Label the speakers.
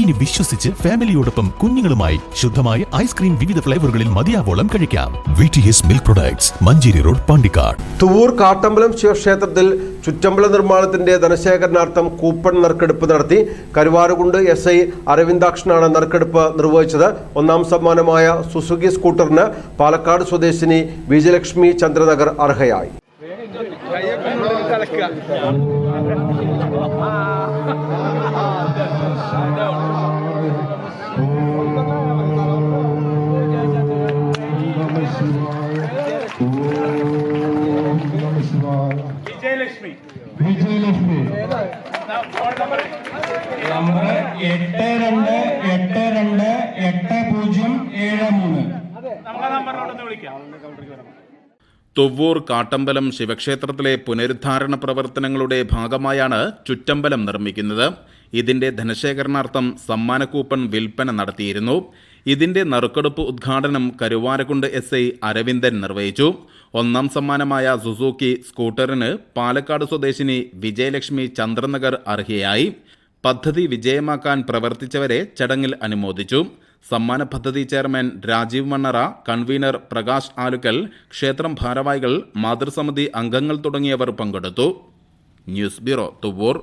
Speaker 1: ഇനി വിശ്വസിച്ച് ഫാമിലിയോടൊപ്പം കുഞ്ഞുങ്ങളുമായി ശുദ്ധമായ ഐസ്ക്രീം വിവിധ ഫ്ലേവറുകളിൽ മതിയാവോളം കഴിക്കാം. V T S milk products Manjeri road Pandikkad.
Speaker 2: Thuvvur Kattambalam ശിവക്ഷേത്രത്തിൽ ചുറ്റമ്പല നിർമ്മാണത്തിന്റെ ധനശേഖരണാർത്ഥം കൂപ്പൺ നറുക്കെടുപ്പ് നടത്തി കരുവാരുകുണ്ട് എസ് ഐ അരവിന്ദാക്ഷനാണ് നറുക്കെടുപ്പ് നിർവഹിച്ചത്. ഒന്നാം സമ്മാനമായ സുസുക്കി സ്കൂട്ടറിന് പാലക്കാട് സ്വദേശിനി വിജയലക്ഷ്മി ചന്ദ്രനഗർ അർഹയായി.
Speaker 3: വിജയലക്ഷ്മി.
Speaker 4: വിജയലക്ഷ്മി. നമ്പർ എട്ട് രണ്ട് എട്ട് രണ്ട് എട്ട് പൂജ്യം ഏഴ് മൂന്ന്.
Speaker 5: തുവ്വൂർ കാട്ടമ്പലം ശിവക്ഷേത്രത്തിലെ പുനരുദ്ധാരണ പ്രവർത്തനങ്ങളുടെ ഭാഗമായാണ് ചുറ്റമ്പലം നിർമ്മിക്കുന്നത്. ഇതിന്റെ ധനശേഖരണാർത്ഥം സമ്മാന കൂപ്പൺ വിൽപ്പന നടത്തിയിരുന്നു. ഇതിന്റെ നറുക്കെടുപ്പ് ഉദ്ഘാടനം കരുവാരക്കുണ്ട് എസ് ഐ അരവിന്ദൻ നിർവഹിച്ചു. ഒന്നാം സമ്മാനമായ സുസൂക്കി സ്കൂട്ടറിന് പാലക്കാട് സ്വദേശിനി വിജയലക്ഷ്മി ചന്ദ്രനഗർ അർഹയായി. പദ്ധതി വിജയമാക്കാൻ പ്രവർത്തിച്ചവരെ ചടങ്ങിൽ അനുമോദിച്ചു. സമ്മാന പദ്ധതി ചെയർമാൻ രാജീവ് മണ്ണറ കൺവീനർ പ്രകാശ് ആലുക്കൽ ക്ഷേത്രം ഭാരവാഹികൾ മാതൃസമിതി അംഗങ്ങൾ തുടങ്ങിയവർ പങ്കെടുത്തു. News bureau Thuvvur